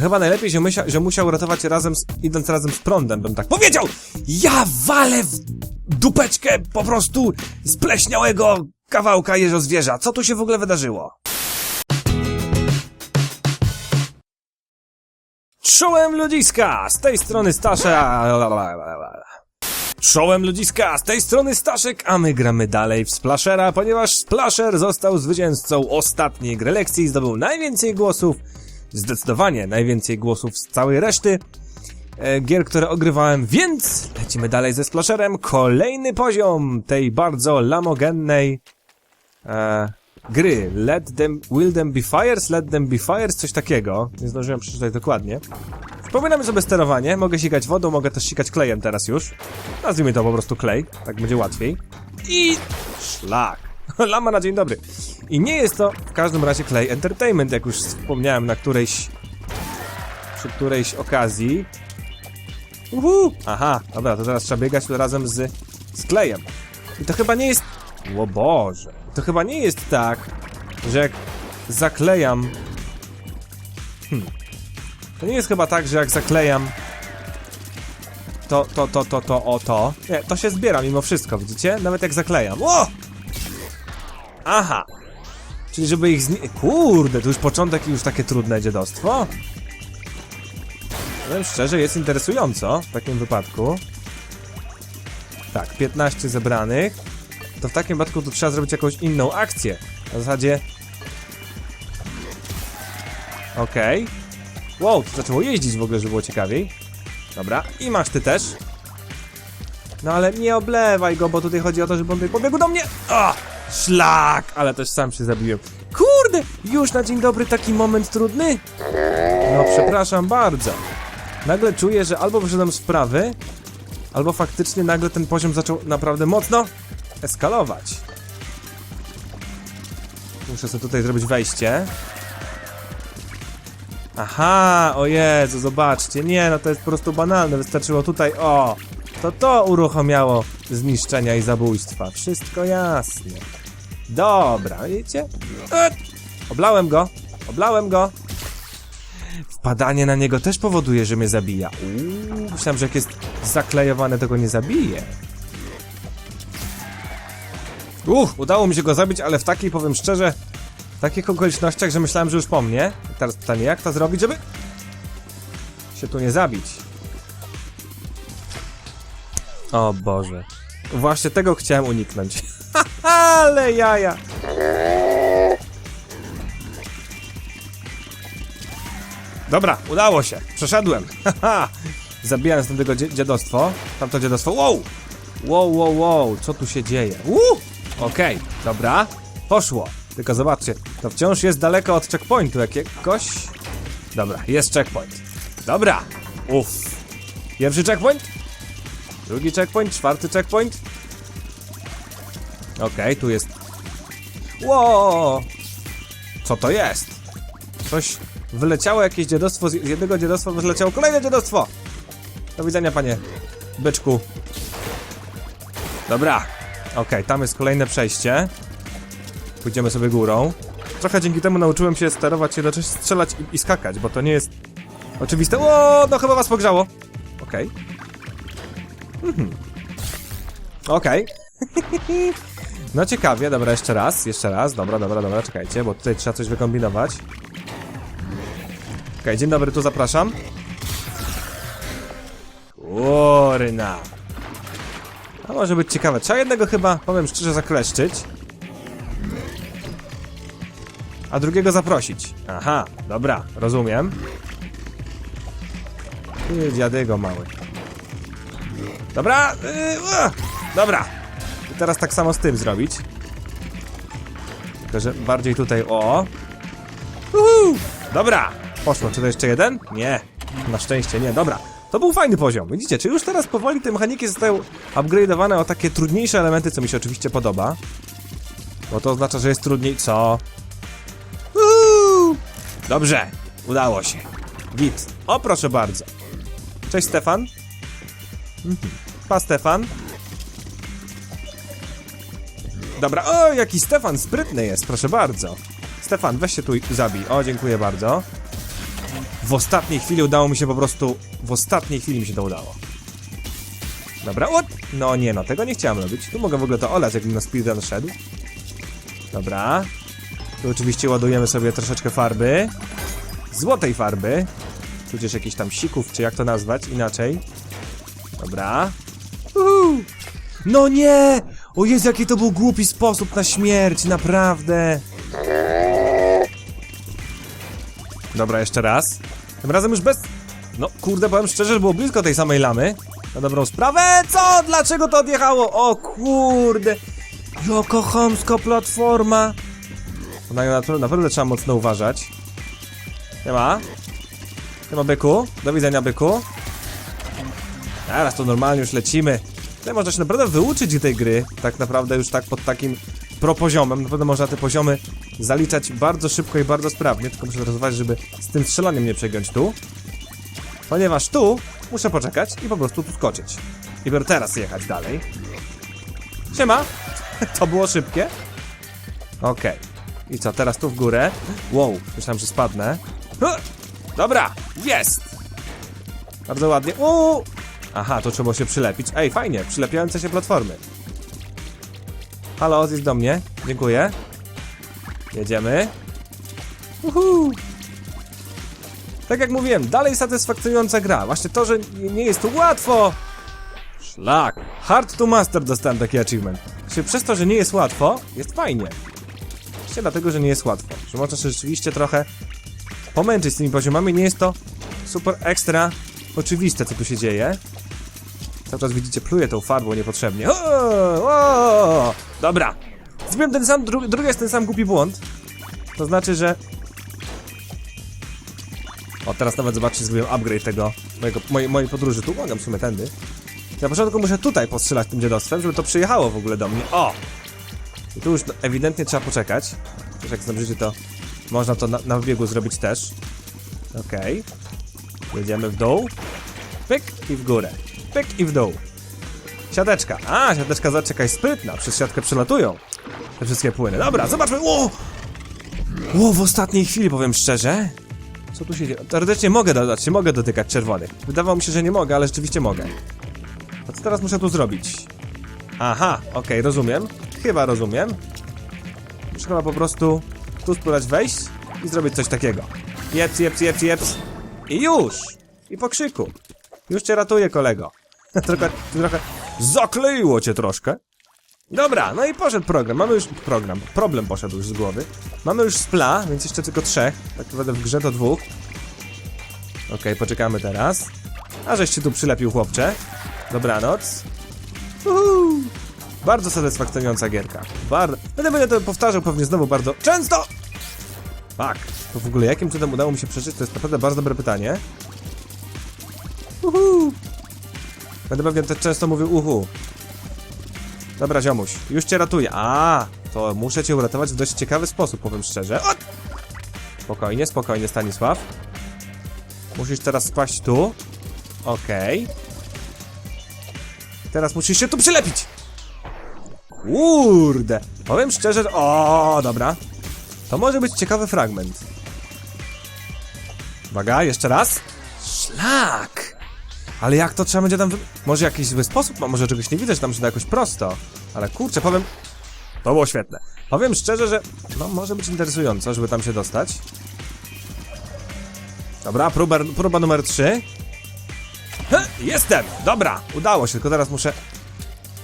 Chyba najlepiej, że, mysia, że musiał ratować razem z, idąc razem z prądem, bym tak powiedział! Ja walę w dupeczkę po prostu spleśniałego kawałka jeżozwierza. Co tu się w ogóle wydarzyło? Czołem ludziska! Z tej strony Stasza... Czołem ludziska! Z tej strony Staszek, a my gramy dalej w Splashera, ponieważ Splasher został zwycięzcą ostatniej gry lekcji i zdobył najwięcej głosów, zdecydowanie najwięcej głosów z całej reszty e, gier, które ogrywałem, więc lecimy dalej ze Splasherem. Kolejny poziom tej bardzo lamogennej e, gry. Let them, will them be fires, let them be fires, coś takiego. Nie zdążyłem przeczytać dokładnie. Wspominamy sobie sterowanie, mogę sikać wodą, mogę też sikać klejem teraz już. Nazwijmy to po prostu klej, tak będzie łatwiej. I szlak. Lama na dzień dobry. I nie jest to w każdym razie Clay Entertainment, jak już wspomniałem na którejś... przy którejś okazji. Uhu! Aha, dobra, to teraz trzeba biegać tu razem z, z klejem. I to chyba nie jest... O Boże. To chyba nie jest tak, że jak zaklejam... Hmm. To nie jest chyba tak, że jak zaklejam to, to, to, to, to, o to. Nie, to się zbiera mimo wszystko, widzicie? Nawet jak zaklejam. O! Aha. Czyli żeby ich zni... Kurde, to już początek i już takie trudne dziadostwo. Powiem szczerze, jest interesująco w takim wypadku. Tak, 15 zebranych. To w takim wypadku tu trzeba zrobić jakąś inną akcję. Na zasadzie... Okej. Wow, to zaczęło jeździć w ogóle, żeby było ciekawiej. Dobra, i masz ty też. No ale nie oblewaj go, bo tutaj chodzi o to, żeby on tutaj pobiegł do mnie. Szlak! Ale też sam się zabiłem. Kurde, już na dzień dobry taki moment trudny? No przepraszam bardzo. Nagle czuję, że albo wyszedłem z wprawy, albo faktycznie nagle ten poziom zaczął naprawdę mocno eskalować. Muszę sobie tutaj zrobić wejście. Aha, o Jezu, zobaczcie. Nie, no to jest po prostu banalne. Wystarczyło tutaj, o, to to uruchomiało zniszczenia i zabójstwa. Wszystko jasne. Dobra, widzicie? Oblałem go, oblałem go. Wpadanie na niego też powoduje, że mnie zabija. Uuu, myślałem, że jak jest zaklejowane, to go nie zabije. Uch, udało mi się go zabić, ale w takiej, powiem szczerze, w takich okolicznościach, że myślałem, że już po mnie. Teraz pytanie, jak to zrobić, żeby się tu nie zabić? O Boże. Właśnie tego chciałem uniknąć. Ale jaja. Dobra, udało się. Przeszedłem. Zabijając tamtego dziadostwo. Tamto dziadostwo. Wow! Wow, wow, wow. Co tu się dzieje? Uuu! Okej, dobra. Poszło. Tylko zobaczcie, to wciąż jest daleko od checkpointu jakiegoś. Dobra, jest checkpoint. Dobra. Uff. Pierwszy checkpoint. Drugi checkpoint, czwarty checkpoint. Okej, tu jest. Ło! Co to jest? Coś wyleciało jakieś dziadostwo, z jednego dziadostwa wyleciało kolejne dziadostwo! Do widzenia, panie byczku. Dobra. Okej, tam jest kolejne przejście. Pójdziemy sobie górą. Trochę dzięki temu nauczyłem się sterować jednocześnie strzelać i, i skakać, bo to nie jest oczywiste. O, no chyba was pogrzało. Okej. Mhm. Okej. no ciekawie, dobra, jeszcze raz, jeszcze raz. Dobra, dobra, dobra, czekajcie, bo tutaj trzeba coś wykombinować. Okej, dzień dobry, tu zapraszam. Kurna. A może być ciekawe. Trzeba jednego chyba, powiem szczerze, zakleszczyć. A drugiego zaprosić. Aha, dobra, rozumiem. Ty dziadygo mały. Dobra, ua, dobra. I teraz tak samo z tym zrobić. Tylko, że bardziej tutaj, o. Uhu, dobra. Poszło, czy to jeszcze jeden? Nie. Na szczęście nie, dobra. To był fajny poziom. Widzicie, czy już teraz powoli te mechaniki zostają upgrade'owane o takie trudniejsze elementy, co mi się oczywiście podoba. Bo to oznacza, że jest trudniej. Co? Uuu! Dobrze, udało się. Git. O, proszę bardzo. Cześć, Stefan. Mhm. Pa, Stefan. Dobra, o, jaki Stefan sprytny jest, proszę bardzo. Stefan, weź się tu i zabij. O, dziękuję bardzo. w ostatniej chwili udało mi się po prostu... W ostatniej chwili mi się to udało. Dobra, o! No nie no, tego nie chciałem robić. Tu mogę w ogóle to olać, jakbym na speedrun szedł. Dobra. Tu oczywiście ładujemy sobie troszeczkę farby. Złotej farby. Tudzież jakichś tam sików, czy jak to nazwać inaczej. Dobra. Uhu. No nie! O Jezu, jaki to był głupi sposób na śmierć, naprawdę. Dobra, jeszcze raz. Tym razem już bez... No, kurde, powiem szczerze, że było blisko tej samej lamy. Na dobrą sprawę, co? Dlaczego to odjechało? O kurde. Joko chamska platforma. Na nią naprawdę trzeba mocno uważać. Nie ma. Nie ma byku. Do widzenia, byku. Teraz to normalnie już lecimy. Tutaj można się naprawdę wyuczyć tej gry. Tak naprawdę już tak pod takim pro poziomem. Naprawdę można te poziomy zaliczać bardzo szybko i bardzo sprawnie. Tylko muszę teraz uważać, żeby z tym strzelaniem nie przegiąć tu. Ponieważ tu muszę poczekać i po prostu tu skoczyć. I dopiero teraz jechać dalej. Siema! To było szybkie. Okej. I co, teraz tu w górę? Wow, myślałem, że spadnę. Dobra, jest! Bardzo ładnie. Uuu! Aha, to trzeba się przylepić. Ej, fajnie, przylepiające się platformy. Halo, zjedź do mnie. Dziękuję. Jedziemy. Uhu. Tak jak mówiłem, dalej satysfakcjonująca gra. Właśnie to, że nie nie jest tu łatwo. Szlak. Hard to master dostałem taki achievement. Właśnie przez to, że nie jest łatwo, jest fajnie. Właśnie dlatego, że nie jest łatwo. Że można się rzeczywiście trochę pomęczyć z tymi poziomami. Nie jest to super ekstra oczywiste, co tu się dzieje. Cały czas widzicie, pluję tą farbą niepotrzebnie. O, o, dobra. Zrobiłem ten sam, dru, drugi jest ten sam głupi błąd. To znaczy, że... O, teraz nawet zobaczcie, zrobiłem upgrade tego, mojego, mojej, mojej podróży. Tu mogę w sumie tędy. Na początku muszę tutaj postrzelać tym dziadostwem, żeby to przyjechało w ogóle do mnie. O! I tu już ewidentnie trzeba poczekać. Też jak zdążycie, to można to na, na wybiegu zrobić też. Okej. Jedziemy w dół. Pyk i w górę. Pyk i w dół. Siateczka. A, siateczka zaczekaj sprytna. Przez siatkę przelatują. Te wszystkie płyny. Dobra, zobaczmy. Ło! Ło, w ostatniej chwili powiem szczerze. Co tu się dzieje? Teoretycznie mogę dodać, się mogę dotykać czerwonych. Wydawało mi się, że nie mogę, ale rzeczywiście mogę. A co teraz muszę tu zrobić? Aha, okej, rozumiem. Chyba rozumiem. Muszę chyba po prostu tu spróbować wejść i zrobić coś takiego. Jeps, jeps, jeps, jeps. I już! I po krzyku. Już cię ratuję, kolego. trochę, trochę zakleiło cię troszkę. Dobra, no i poszedł program. Mamy już program. Problem poszedł już z głowy. Mamy już spla, więc jeszcze tylko trzech. Tak naprawdę w grze to dwóch. Okej, poczekamy teraz. A żeś się tu przylepił, chłopcze. Dobranoc. Uhu. Bardzo satysfakcjonująca gierka. Bardzo. Będę będę to powtarzał pewnie znowu bardzo często. Tak. To w ogóle jakim cudem udało mi się przeżyć, to jest naprawdę bardzo dobre pytanie. Uhu. Będę pewnie też często mówił uhu. Dobra, ziomuś, już cię ratuję. A, to muszę cię uratować w dość ciekawy sposób, powiem szczerze. O! Spokojnie, spokojnie, Stanisław. Musisz teraz spaść tu. Okej. Teraz musisz się tu przylepić. Kurde. Powiem szczerze, że- o, dobra. To może być ciekawy fragment. Uwaga, jeszcze raz. Szlak! Ale jak to trzeba będzie tam wy... Może jakiś zły sposób? Może czegoś nie widać, tam się da jakoś prosto. Ale kurczę, powiem... To było świetne. Powiem szczerze, że... No, może być interesująco, żeby tam się dostać. Dobra, próba, próba numer 3. Jestem! Dobra, udało się, tylko teraz muszę...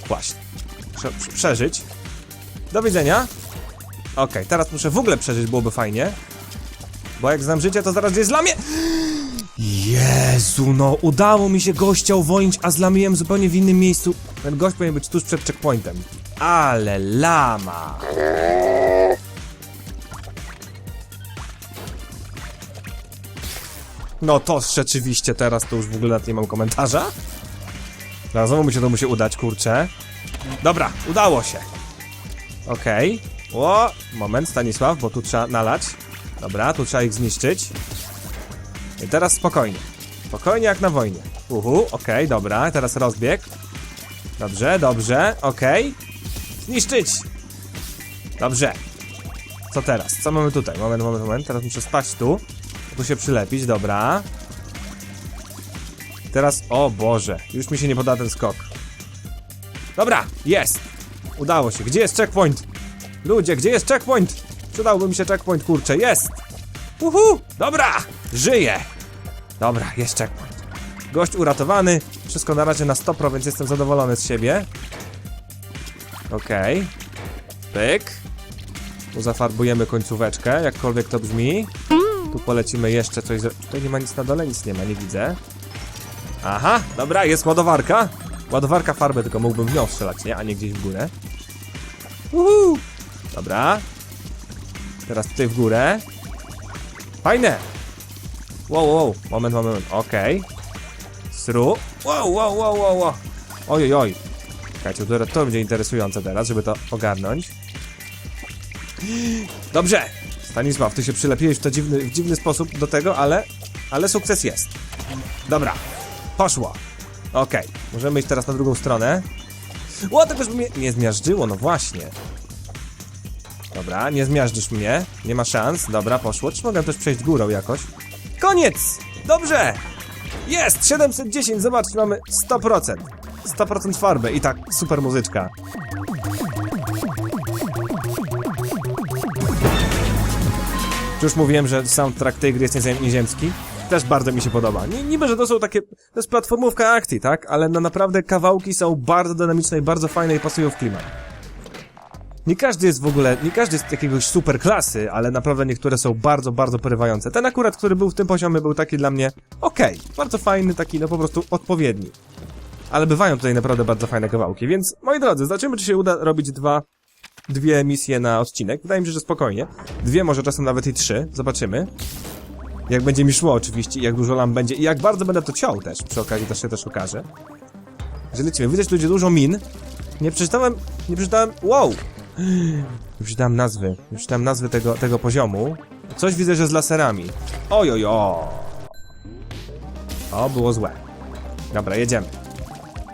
Właśnie. Prze- przeżyć. Do widzenia. Okej, teraz muszę w ogóle przeżyć, byłoby fajnie. Bo jak znam życie, to zaraz gdzieś zlamię. Jezu, no udało mi się gościa uwolnić, a zlamiłem zupełnie w innym miejscu. Ten gość powinien być tuż przed checkpointem. Ale lama. No to rzeczywiście teraz to już w ogóle nie mam komentarza. Zaraz znowu mi się to musi udać, kurczę. Dobra, udało się. Okej. O, moment, Stanisław, bo tu trzeba nalać. Dobra, tu trzeba ich zniszczyć. I teraz spokojnie. Spokojnie jak na wojnie. Uhu, okej, dobra, teraz rozbieg. Dobrze, dobrze, okej. Zniszczyć! Dobrze. Co teraz? Co mamy tutaj? Moment, moment, moment. Teraz muszę spaść tu. Tu się przylepić, dobra. Teraz, o Boże, już mi się nie poda ten skok. Dobra, jest! Udało się. Gdzie jest checkpoint? Ludzie, gdzie jest checkpoint? Przydałby mi się checkpoint, kurczę, jest! Uhu! Dobra! Żyję! Dobra, jest checkpoint. Gość uratowany. Wszystko na razie na 100%, więc jestem zadowolony z siebie. Okej. Pyk. Tu zafarbujemy końcóweczkę, jakkolwiek to brzmi. Tu polecimy jeszcze coś. Tutaj nie ma nic na dole, nic nie ma, nie widzę. Aha, dobra, jest ładowarka. Ładowarka farby, tylko mógłbym w nią strzelać, nie? A nie gdzieś w górę. Uhu. Dobra. Teraz tutaj w górę. Fajne. Wow, wow, moment, moment, okej. Sru. Wow, wow, wow, wow, wow. Oj, oj. Czekajcie, to, to będzie interesujące teraz, żeby to ogarnąć. Dobrze! Stanisław, ty się przylepiłeś w, to dziwny, w dziwny sposób do tego, ale, ale sukces jest. Dobra, poszło. Okej, możemy iść teraz na drugą stronę. O, tego już mnie nie zmiażdżyło, no właśnie. Dobra, nie zmiażdżysz mnie, nie ma szans. Dobra, poszło. Czy mogę też przejść górą jakoś? Koniec! Dobrze! Jest! 710, zobaczcie, mamy 100%. 100% farby i tak, super muzyczka. Czy już mówiłem, że soundtrack tej gry jest nieziem- nieziemski? Też bardzo mi się podoba. Ni- Niby, że to są takie... To jest platformówka akcji, tak? Ale no naprawdę kawałki są bardzo dynamiczne i bardzo fajne i pasują w klimat. Nie każdy jest w ogóle, nie każdy jest jakiegoś super klasy, ale naprawdę niektóre są bardzo, bardzo porywające. Ten akurat, który był w tym poziomie, był taki dla mnie okej, bardzo fajny, taki no po prostu odpowiedni. Ale bywają tutaj naprawdę bardzo fajne kawałki, więc moi drodzy, zobaczymy, czy się uda robić dwa, dwie misje na odcinek. Wydaje mi się, że spokojnie. Dwie, może czasem nawet i trzy, zobaczymy. Jak będzie mi szło oczywiście, jak dużo lam będzie i jak bardzo będę to ciął też, przy okazji też się też okaże. Że lecimy, widać ludzie dużo min. Nie przeczytałem, nie przeczytałem, wow! Nie przeczytałem nazwy, przeczytałem nazwy tego, tego poziomu. Coś widzę, że z laserami. Oj, oj, o. O, było złe. Dobra, jedziemy.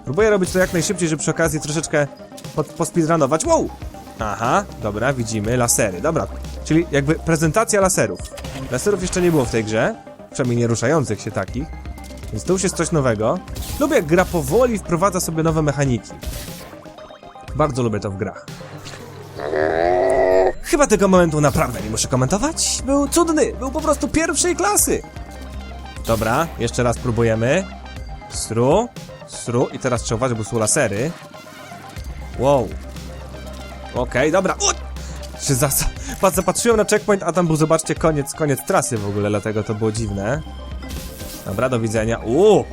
Próbuję robić to jak najszybciej, żeby przy okazji troszeczkę pod, pospeedrunować. Wow! Aha, dobra, widzimy lasery. Dobra, czyli jakby prezentacja laserów. Laserów jeszcze nie było w tej grze, przynajmniej nie ruszających się takich. Więc to już jest coś nowego. Lubię jak gra powoli wprowadza sobie nowe mechaniki. Bardzo lubię to w grach. Chyba tego momentu naprawdę nie muszę komentować. Był cudny, był po prostu pierwszej klasy. Dobra, jeszcze raz próbujemy. Sru, sru i teraz trzeba uważać, bo są lasery. Wow. Okej, dobra. U! Się za, za, patrz, zapatrzyłem na checkpoint, a tam był, zobaczcie, koniec, koniec trasy w ogóle, dlatego to było dziwne. Dobra, do widzenia. Uuu!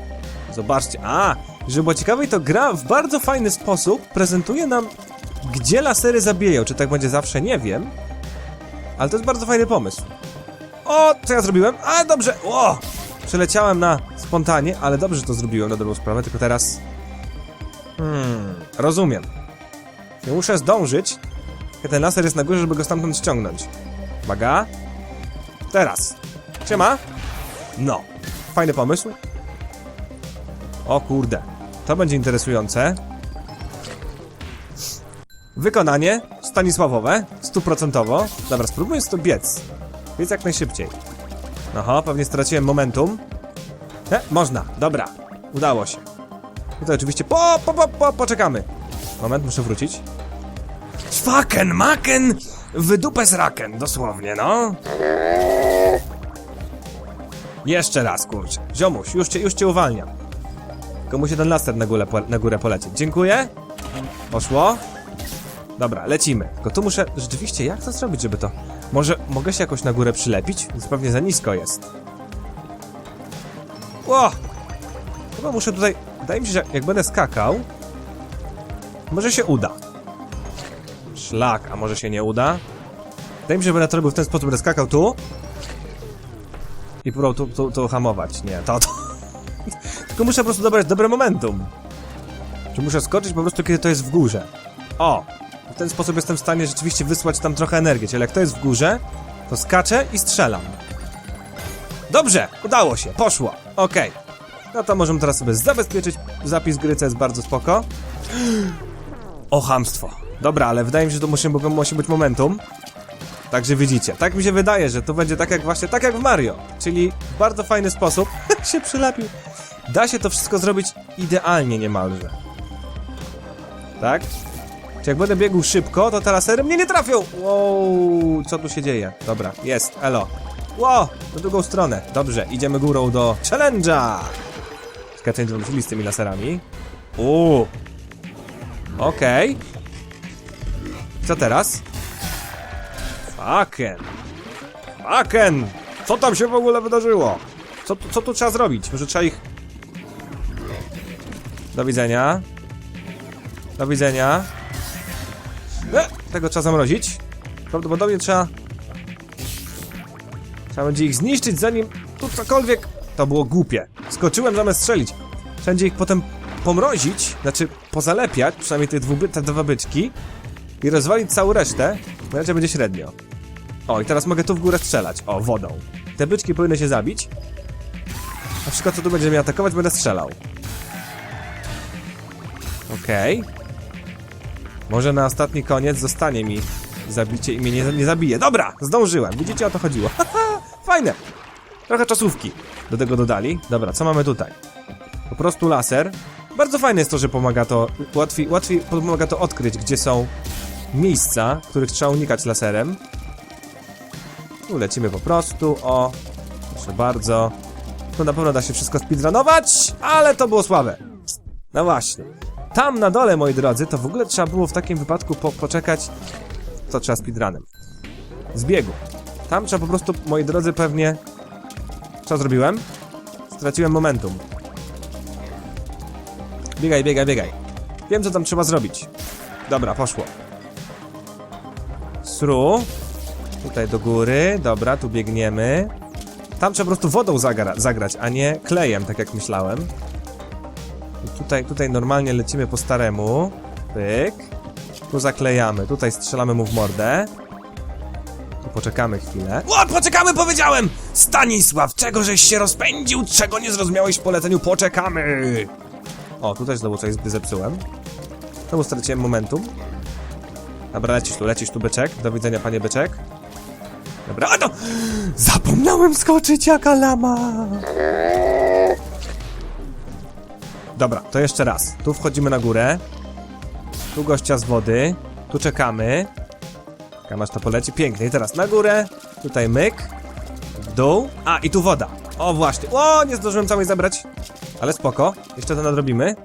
Zobaczcie, a! Żeby było ciekawe, to gra w bardzo fajny sposób prezentuje nam, gdzie lasery zabijają. Czy tak będzie zawsze, nie wiem. Ale to jest bardzo fajny pomysł. O, co ja zrobiłem? A, dobrze! O! Przeleciałem na spontanie, ale dobrze to zrobiłem na dobrą sprawę, tylko teraz... Hmm, rozumiem. Nie muszę zdążyć, ten laser jest na górze, żeby go stamtąd ściągnąć. Uwaga. Teraz. Siema. No. Fajny pomysł. O kurde. To będzie interesujące. Wykonanie Stanisławowe, stuprocentowo. Dobra, spróbuję to biec. Biec jak najszybciej. Aha, pewnie straciłem momentum. E, można, dobra. Udało się. To oczywiście po, po, po, po, poczekamy. Moment, muszę wrócić. Szwaken, maken! W dupę raken, dosłownie, no. Jeszcze raz, kurczę. Ziomuś, już cię, już cię uwalniam. Tylko musi ten laser na górę, po, na górę polecieć. Dziękuję. Poszło. Dobra, lecimy. Tylko tu muszę... Rzeczywiście, jak to zrobić, żeby to... Może mogę się jakoś na górę przylepić? Więc pewnie za nisko jest. Ło! Chyba muszę tutaj... Wydaje mi się, że jak będę skakał... Może się uda. Szlak, a może się nie uda? Wydaje mi się, że będę to robił w ten sposób, będę skakał tu i próbował tu, tu, tu hamować. Nie, to, to... Tylko muszę po prostu dobrać dobre momentum. Czy muszę skoczyć po prostu, kiedy to jest w górze? O! Ten sposób jestem w stanie rzeczywiście wysłać tam trochę energii, czyli jak to jest w górze, to skaczę i strzelam. Dobrze, udało się, poszło. Okej. No to możemy teraz sobie zabezpieczyć zapis gry, co jest bardzo spoko. O, hamstwo. Dobra, ale wydaje mi się, że to musi, musi być momentum. Także widzicie, tak mi się wydaje, że to będzie tak jak właśnie, tak jak w Mario, czyli w bardzo fajny sposób się przylepił. Da się to wszystko zrobić idealnie niemalże. Tak? Jak będę biegł szybko, to te lasery mnie nie trafią! Wow, co tu się dzieje? Dobra, jest, elo. Ło, na drugą stronę. Dobrze, idziemy górą do challenge'a! Czekajcie, co z tymi laserami. Uuu. Okej. Co teraz? Fucken. Fucken! Co tam się w ogóle wydarzyło? Co, co tu trzeba zrobić? Może trzeba ich... Do widzenia. Do widzenia. Tego trzeba zamrozić. Prawdopodobnie trzeba... Trzeba będzie ich zniszczyć zanim tu cokolwiek... To było głupie. Skoczyłem zamiast strzelić. Trzeba będzie ich potem pomrozić, znaczy pozalepiać, przynajmniej te, dwu, te dwa byczki i rozwalić całą resztę, bo inaczej będzie średnio. O, i teraz mogę tu w górę strzelać. O, wodą. Te byczki powinny się zabić. Na przykład co tu będzie mnie atakować, będę strzelał. Okej. Może na ostatni koniec zostanie mi zabicie i mnie nie, nie zabije. Dobra, zdążyłem. Widzicie, o to chodziło. Fajne. Trochę czasówki do tego dodali. Dobra, co mamy tutaj? Po prostu laser. Bardzo fajne jest to, że pomaga to, łatwiej, łatwiej pomaga to odkryć, gdzie są miejsca, których trzeba unikać laserem. Tu lecimy po prostu, o, proszę bardzo. Tu na pewno da się wszystko speedrunować, ale to było słabe. No właśnie. Tam na dole, moi drodzy, to w ogóle trzeba było w takim wypadku po poczekać, co trzeba speedrunem. Z biegu. Tam trzeba po prostu, moi drodzy, pewnie... Co zrobiłem? Straciłem momentum. Biegaj, biegaj, biegaj. Wiem, co tam trzeba zrobić. Dobra, poszło. Sru. Tutaj do góry. Dobra, tu biegniemy. Tam trzeba po prostu wodą zagra zagrać, a nie klejem, tak jak myślałem. Tutaj, tutaj normalnie lecimy po staremu. Pyk. Tu zaklejamy, tutaj strzelamy mu w mordę. Tu poczekamy chwilę. O, poczekamy, powiedziałem! Stanisław, czego żeś się rozpędził? Czego nie zrozumiałeś w poleceniu? Poczekamy! O, tutaj znowu coś zepsułem. Znowu straciłem momentum. Dobra, lecisz tu, lecisz tu, byczek. Do widzenia, panie byczek. Dobra, to... Zapomniałem skoczyć jaka lama! Dobra, to jeszcze raz. Tu wchodzimy na górę. Tu gościa z wody. Tu czekamy. Kamasz to poleci. Pięknie. I teraz na górę. Tutaj myk. W dół. A, i tu woda. O, właśnie. O, nie zdążyłem całej zabrać. Ale spoko. Jeszcze to nadrobimy.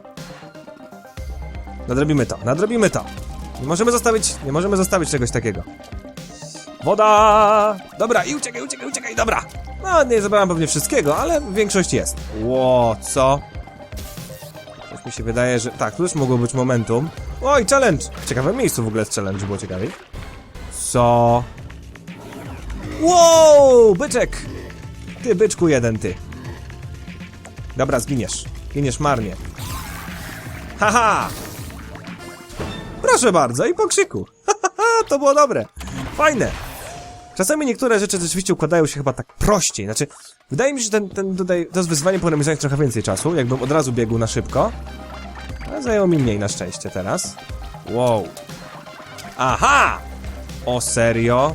Nadrobimy to. Nadrobimy to. Nie możemy zostawić, nie możemy zostawić czegoś takiego. Woda! Dobra, i uciekaj, uciekaj, uciekaj, dobra. No, nie zabrałem pewnie wszystkiego, ale większość jest. Ło, co? Mi się wydaje, że... Tak, tu już mogło być momentum. Oj, challenge! Ciekawe miejsce w ogóle jest challenge, było ciekawiej. Co? Wow, byczek! Ty, byczku jeden, ty. Dobra, zginiesz. Giniesz marnie. Haha! Proszę bardzo, i po krzyku. To było dobre. Fajne. Czasami niektóre rzeczy rzeczywiście układają się chyba tak prościej. Znaczy, wydaje mi się, że ten, ten tutaj, to z wyzwanie powinno mi zająć trochę więcej czasu, jakbym od razu biegł na szybko. Ale zajęło mi mniej na szczęście teraz. Wow. Aha! O serio?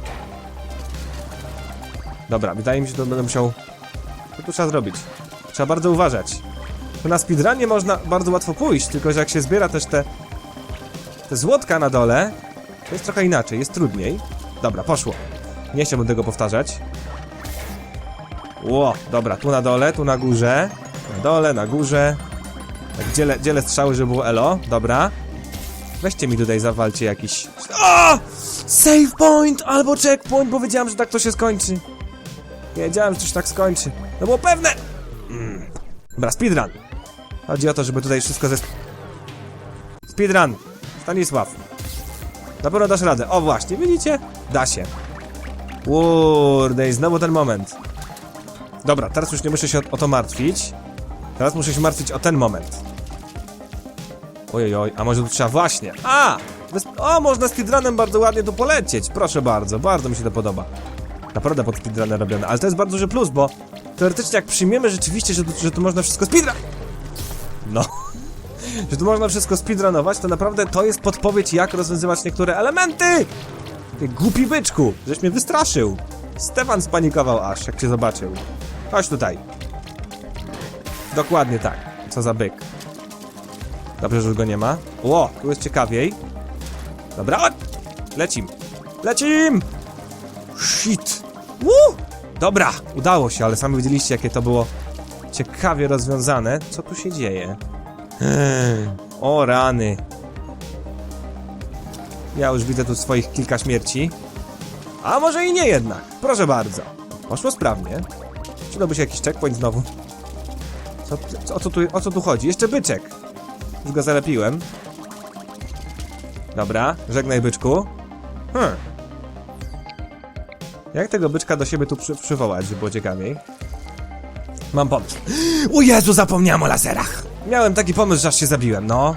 Dobra, wydaje mi się, że to będę musiał... Co tu trzeba zrobić? Trzeba bardzo uważać. Bo na speedrunie można bardzo łatwo pójść, tylko że jak się zbiera też te... Te złotka na dole, to jest trochę inaczej, jest trudniej. Dobra, poszło. Nie chciałbym tego powtarzać. Ło, dobra, tu na dole, tu na górze. Na dole, na górze. Tak, dzielę, dzielę strzały, żeby było elo. Dobra. Weźcie mi tutaj, zawalcie jakiś... O! Save point albo checkpoint, bo wiedziałem, że tak to się skończy. Wiedziałem, że się tak skończy. No było pewne! Mm. Dobra, speedrun. Chodzi o to, żeby tutaj wszystko ze... Speedrun. Stanisław. Na pewno dasz radę. O właśnie, widzicie? Da się. Kurde, i znowu ten moment. Dobra, teraz już nie muszę się o, o to martwić. Teraz muszę się martwić o ten moment. Ojoj, a może tu trzeba właśnie. A! Bez... O, można speedrunem bardzo ładnie tu polecieć. Proszę bardzo, bardzo mi się to podoba. Naprawdę pod speedrunem robione, ale to jest bardzo duży plus, bo teoretycznie jak przyjmiemy rzeczywiście, że tu, że tu można wszystko speedrun... No. że tu można wszystko speedrunować, to naprawdę to jest podpowiedź, jak rozwiązywać niektóre elementy! Ty głupi byczku, żeś mnie wystraszył. Stefan spanikował aż, jak cię zobaczył. Chodź tutaj. Dokładnie tak. Co za byk. Dobrze, że już go nie ma. Ło, tu jest ciekawiej. Dobra! Lecim. Lecim! Shit. Woo! Dobra, udało się, ale sami widzieliście, jakie to było ciekawie rozwiązane. Co tu się dzieje? Eee, O rany. Ja już widzę tu swoich kilka śmierci. A może i nie jednak. Proszę bardzo. Poszło sprawnie. Przydałby się jakiś checkpoint znowu. Co, co, o, co tu, o co tu chodzi? Jeszcze byczek. Już go zalepiłem. Dobra, żegnaj byczku. Hmm. Jak tego byczka do siebie tu przy, przywołać, żeby było ciekawiej? Mam pomysł. O Jezu, zapomniałem o laserach! Miałem taki pomysł, że aż się zabiłem, no.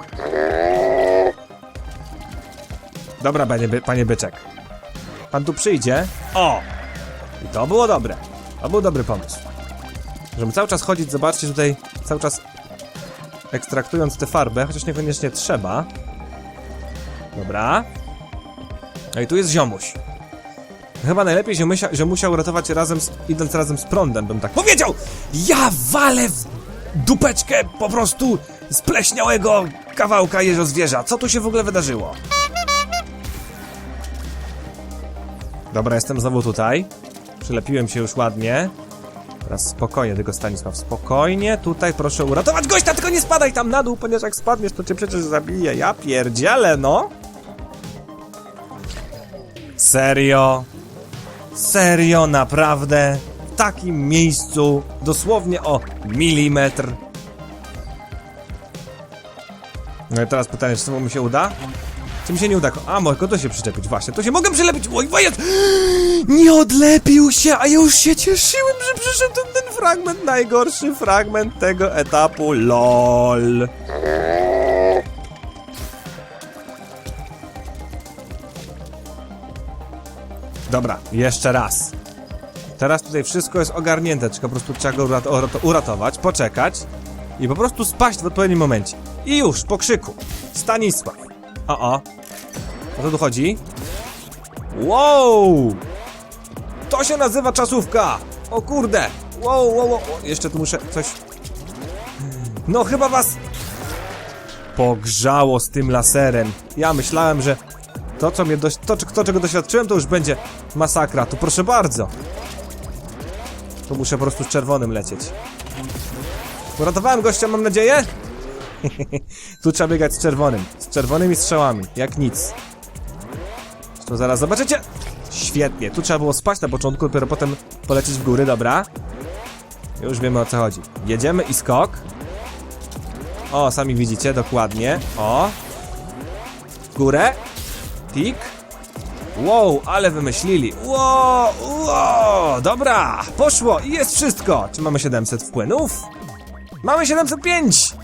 Dobra, panie, by, panie byczek. Pan tu przyjdzie. O! I to było dobre. To był dobry pomysł. Żeby cały czas chodzić, zobaczcie tutaj, cały czas ekstraktując tę farbę, chociaż niekoniecznie trzeba. Dobra. No i tu jest ziomuś. Chyba najlepiej się musia, że musiał ratować razem z, idąc razem z prądem, bym tak powiedział! Ja walę w dupeczkę po prostu spleśniałego kawałka jeżozwierza. Co tu się w ogóle wydarzyło? Dobra, jestem znowu tutaj. Przylepiłem się już ładnie. Teraz spokojnie, tylko Stanisław, spokojnie. Tutaj proszę uratować gościa, tylko nie spadaj tam na dół, ponieważ jak spadniesz, to cię przecież zabije. Ja pierdzielę, no! Serio? Serio, naprawdę? W takim miejscu, dosłownie o milimetr. No i teraz pytanie, czy mi się uda? Czy mi się nie uda? A, mogę to się przyczepić, właśnie. To się mogę przylepić. Oj, wojet! Nie odlepił się, a już się cieszyłem, że przyszedł ten, fragment, najgorszy fragment tego etapu. LOL. Dobra, jeszcze raz. Teraz tutaj wszystko jest ogarnięte, tylko po prostu trzeba go urat uratować, poczekać i po prostu spaść w odpowiednim momencie. I już, po krzyku. Stanisław. O, o. O co tu chodzi? Wow! To się nazywa czasówka! O kurde! Wow, wow, wow. Jeszcze tu muszę coś... No chyba was... Pogrzało z tym laserem. Ja myślałem, że to, co mnie doś... to, to, czego doświadczyłem, to już będzie masakra. Tu proszę bardzo. Tu muszę po prostu z czerwonym lecieć. Uratowałem gościa, mam nadzieję? tu trzeba biegać z czerwonym. Z czerwonymi strzałami, jak nic. To zaraz zobaczycie. Świetnie, tu trzeba było spać na początku, dopiero potem polecieć w góry, dobra. Już wiemy o co chodzi. Jedziemy i skok. O, sami widzicie, dokładnie. O. W górę. Tik. Wow, ale wymyślili. Wow, wow, dobra, poszło i jest wszystko. Czy mamy 700 wpłynów? Mamy 705!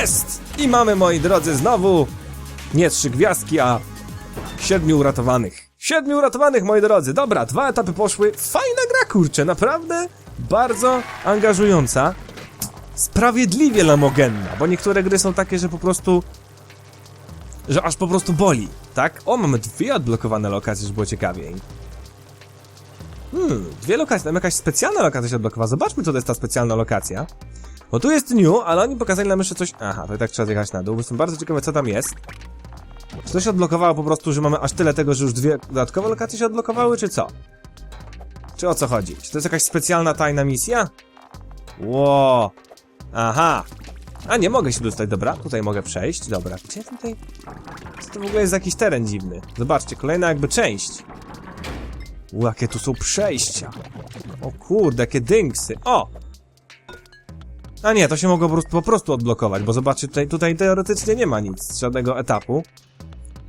Jest! I mamy, moi drodzy, znowu nie trzy gwiazdki, a siedmiu uratowanych. Siedmiu uratowanych, moi drodzy. Dobra, dwa etapy poszły. Fajna gra, kurczę, naprawdę bardzo angażująca. Sprawiedliwie lamogenna, bo niektóre gry są takie, że po prostu... Że aż po prostu boli, tak? O, mamy dwie odblokowane lokacje, żeby było ciekawiej. Hmm, dwie lokacje, tam jakaś specjalna lokacja się odblokowała. Zobaczmy, co to jest ta specjalna lokacja. Bo tu jest new, ale oni pokazali nam jeszcze coś... Aha, to i tak trzeba zjechać na dół, bo jestem bardzo ciekawy, co tam jest. Czy to się odblokowało po prostu, że mamy aż tyle tego, że już dwie dodatkowe lokacje się odblokowały, czy co? Czy o co chodzi? Czy to jest jakaś specjalna tajna misja? Ło. Aha. A nie mogę się dostać, dobra, tutaj mogę przejść, dobra. Gdzie tutaj... Co to w ogóle jest jakiś teren dziwny? Zobaczcie, kolejna jakby część. U, jakie tu są przejścia. O kurde, jakie dynksy. O! A nie, to się mogło po prostu, odblokować, bo zobaczcie, tutaj, tutaj teoretycznie nie ma nic, żadnego etapu.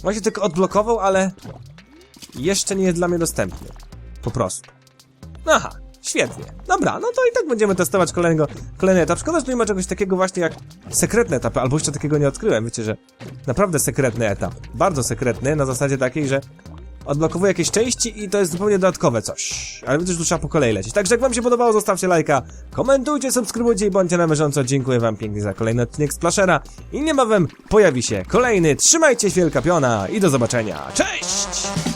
On się tylko odblokował, ale jeszcze nie jest dla mnie dostępny. Po prostu. Aha, świetnie. Dobra, no to i tak będziemy testować kolejnego, kolejny etap. Szkoda, że tu nie ma czegoś takiego właśnie jak sekretne etapy, albo jeszcze takiego nie odkryłem. Wiecie, że naprawdę sekretny etap. Bardzo sekretny, na zasadzie takiej, że odblokowuje jakieś części i to jest zupełnie dodatkowe coś. Ale widzę, że tu trzeba po kolei lecieć. Także jak wam się podobało, zostawcie lajka, komentujcie, subskrybujcie i bądźcie na bieżąco. Dziękuję wam pięknie za kolejny odcinek Splashera i niebawem pojawi się kolejny. Trzymajcie się wielka piona i do zobaczenia. Cześć!